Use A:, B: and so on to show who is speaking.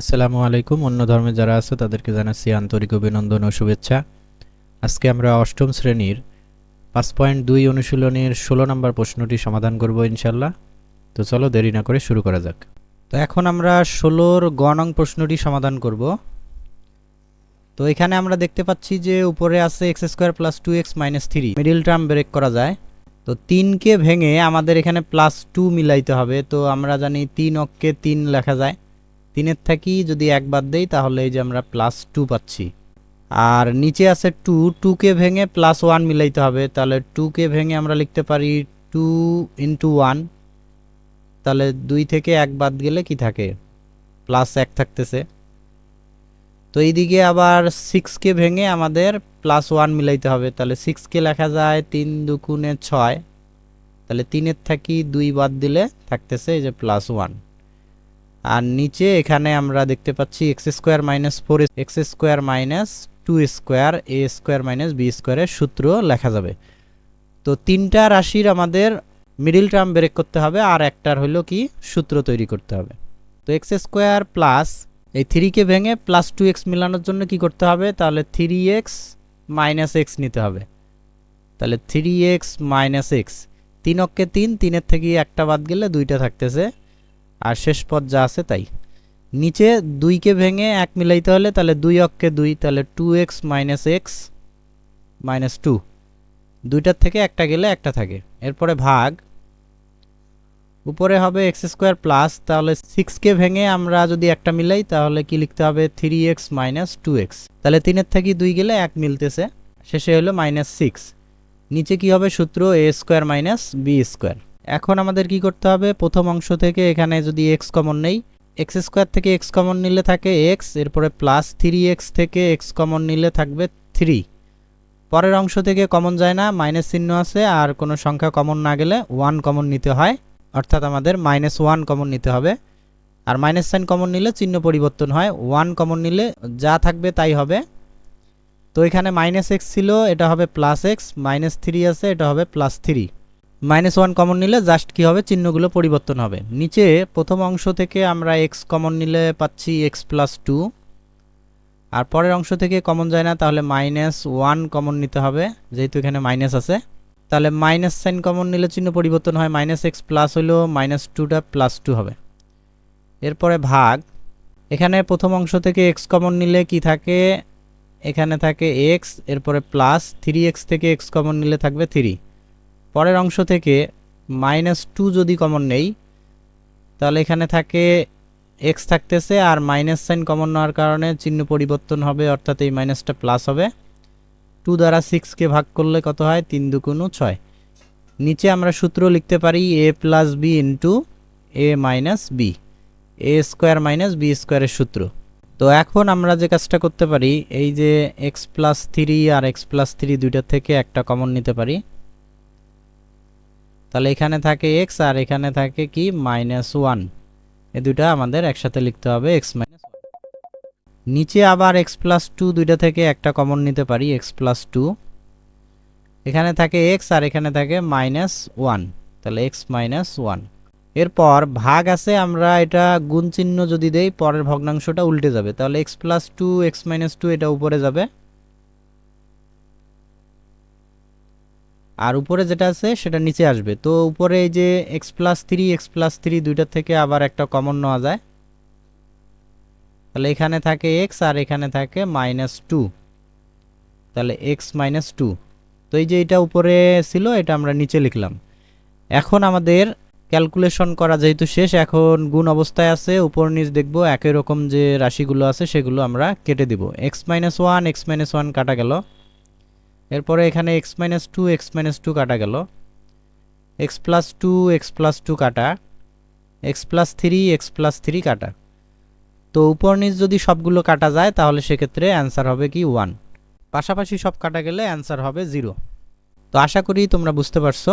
A: আসসালামু আলাইকুম। অন্য ধর্মে যারা আছে, তাদেরকে জানাচ্ছি আন্তরিক অভিনন্দন ও শুভেচ্ছা। আজকে আমরা অষ্টম শ্রেণির পাঁচ পয়েন্ট দুই অনুশীলনের ষোলো নম্বর প্রশ্নটি সমাধান করব ইনশাল্লাহ তো চলো দেরি না করে শুরু করা যাক। তো এখন আমরা ষোলোর গ নং প্রশ্নটি সমাধান করব। তো এখানে আমরা দেখতে পাচ্ছি যে উপরে আছে x square plus two x minus three. Middle term break করা যায়। তো তিনকে ভেঙে আমাদের এখানে প্লাস টু মিলাইতে হবে। তো আমরা জানি তিন অক্ষে তিন লেখা যায়। তিনের থাকি যদি এক বাদ দেই, তাহলে এই যে আমরা প্লাস টু পাচ্ছি। আর নিচে আছে টু টুকে ভেঙে প্লাস ওয়ান মিলাইতে হবে। তাহলে টুকে ভেঙে আমরা লিখতে পারি টু ইন্টু ওয়ান তাহলে দুই থেকে এক বাদ গেলে কি থাকে? প্লাস এক থাকতেছে। তো এইদিকে আবার সিক্সকে ভেঙে আমাদের প্লাস ওয়ান মিলাইতে হবে। তাহলে সিক্সকে লেখা যায় তিন দুগুণে ছয়। তাহলে তিনের থাকি দুই বাদ দিলে থাকতেছে এই যে প্লাস ওয়ান আর নিচে এখানে আমরা দেখতে পাচ্ছি x square minus four x square minus two square, a square minus b স্কোয়ারের সূত্র লেখা যাবে। তো তিনটা রাশির আমাদের মিডিল টার্ম ব্রেক করতে হবে আর একটার হলো কি সূত্র তৈরি করতে হবে। তো এক্স স্কোয়ার প্লাস এই থ্রিকে ভেঙে প্লাস টু এক্স মিলানোর জন্য কি করতে হবে? তাহলে থ্রি এক্স মাইনাস এক্স নিতে হবে। তাহলে থ্রি এক্স মাইনাস এক্স তিন অক্ষে তিন, তিনের থেকে একটা বাদ গেলে দুইটা থাকতেছে। আর শেষ পদ যা আছে তাই। নিচে দুইকে ভেঙে এক মিলাইতে হলে তাহলে দুই অক্ষে দুই, তাহলে two x minus x minus two দুইটার থেকে একটা গেলে একটা থাকে। এরপরে ভাগ। উপরে হবে এক্স স্কোয়ার প্লাস তাহলে সিক্সকে ভেঙে আমরা যদি একটা মিলাই, তাহলে কি লিখতে হবে? Three x minus two x তাহলে তিনের থেকে দুই গেলে এক মিলতেছে। শেষে হলো মাইনাস সিক্স নিচে কি হবে সূত্র? A square minus b square এখন আমাদের কি করতে হবে? প্রথম অংশ থেকে এখানে যদি এক্স কমন নেই এক্স স্কোয়ার থেকে এক্স কমন নিলে থাকে এক্স এরপরে প্লাস থ্রি এক্স থেকে এক্স কমন নিলে থাকবে থ্রি পরের অংশ থেকে কমন যায় না মাইনাস চিহ্ন আছে, আর কোনো সংখ্যা কমন না গেলে ওয়ান কমন নিতে হয়। অর্থাৎ আমাদের মাইনাস ওয়ান কমন নিতে হবে। আর মাইনাস সাইন কমন নিলে চিহ্ন পরিবর্তন হয়। ওয়ান কমন নিলে যা থাকবে তাই হবে। তো এখানে মাইনাস এক্স ছিল, এটা হবে প্লাস এক্স মাইনাস থ্রি আছে, এটা হবে plus three minus one common নিলে জাস্ট কি হবে? চিহ্নগুলো পরিবর্তন হবে। নিচে প্রথম অংশ থেকে আমরা এক্স কমন নিলে পাচ্ছি এক্স প্লাস টু। আর পরের অংশ থেকে কমন যায় না, তাহলে মাইনাস ওয়ান কমন নিতে হবে, যেহেতু এখানে মাইনাস আছে। তাহলে মাইনাস সাইন কমন নিলে চিহ্ন পরিবর্তন হয়, মাইনাস এক্স প্লাস হইলেও মাইনাস টুটা প্লাস টু হবে। এরপরে ভাগ। এখানে প্রথম অংশ থেকে এক্স কমন নিলে কি থাকে? এখানে থাকে এক্স, এরপরে প্লাস, থ্রি এক্স থেকে এক্স কমন নিলে থাকবে থ্রি। পরের অংশ থেকে মাইনাস টু যদি কমন নেই, তাহলে এখানে থাকে এক্স থাকতেছে আর মাইনাস সাইন কমন নেওয়ার কারণে চিহ্ন পরিবর্তন হবে, অর্থাৎ এই মাইনাসটা প্লাস হবে। টু দ্বারা সিক্সকে ভাগ করলে কত হয়? তিন দুগুণু ছয়। নিচে আমরা সূত্র লিখতে পারি A plus B into A minus B A square minus B স্কোয়ারের সূত্র। তো এখন আমরা যে কাজটা করতে পারি, এই যে এক্স প্লাস থ্রি আর এক্স প্লাস থ্রি দুইটার থেকে একটা কমন নিতে পারি। তাহলে এখানে থাকে এক্স আর এখানে থাকে কি? মাইনাস ওয়ান এ দুইটা আমাদের একসাথে লিখতে হবে এক্স মাইনাস নিচে আবার এক্স প্লাস টু দুইটা থেকে একটা কমন নিতে পারি এক্স প্লাস টু এখানে থাকে এক্স আর এখানে থাকে মাইনাস ওয়ান তাহলে এক্স মাইনাস ওয়ান এরপর ভাগ আছে আমরা এটা গুণ চিহ্ন যদি দেই, পরের ভগ্নাংশটা উল্টে যাবে। তাহলে x plus two x minus two এটা উপরে যাবে। আর উপরে যেটা আছে, সেটা নিচে আসবে। তো উপরে এই যে x plus three x plus three দুইটার থেকে আবার একটা কমন নেওয়া যায়। তাহলে এখানে থাকে এক্স আর এখানে থাকে মাইনাস টু তাহলে এক্স মাইনাস টু তো এই যে এটা উপরে ছিল, এটা আমরা নিচে লিখলাম। এখন আমাদের ক্যালকুলেশন করা যেহেতু শেষ, এখন গুণ অবস্থায় আছে, উপর নিচ দেখব, একই রকম যে রাশিগুলো আছে, সেগুলো আমরা কেটে দিব। X minus one x minus one কাটা গেল। এরপরে এখানে x minus two x minus two কাটা গেল। X plus two x plus two কাটা। X plus three x plus three কাটা। তো উপর নিচ যদি সবগুলো কাটা যায়, তাহলে সেক্ষেত্রে অ্যান্সার হবে কি ওয়ান পাশাপাশি সব কাটা গেলে অ্যান্সার হবে জিরো তো আশা করি তোমরা বুঝতে পারছ।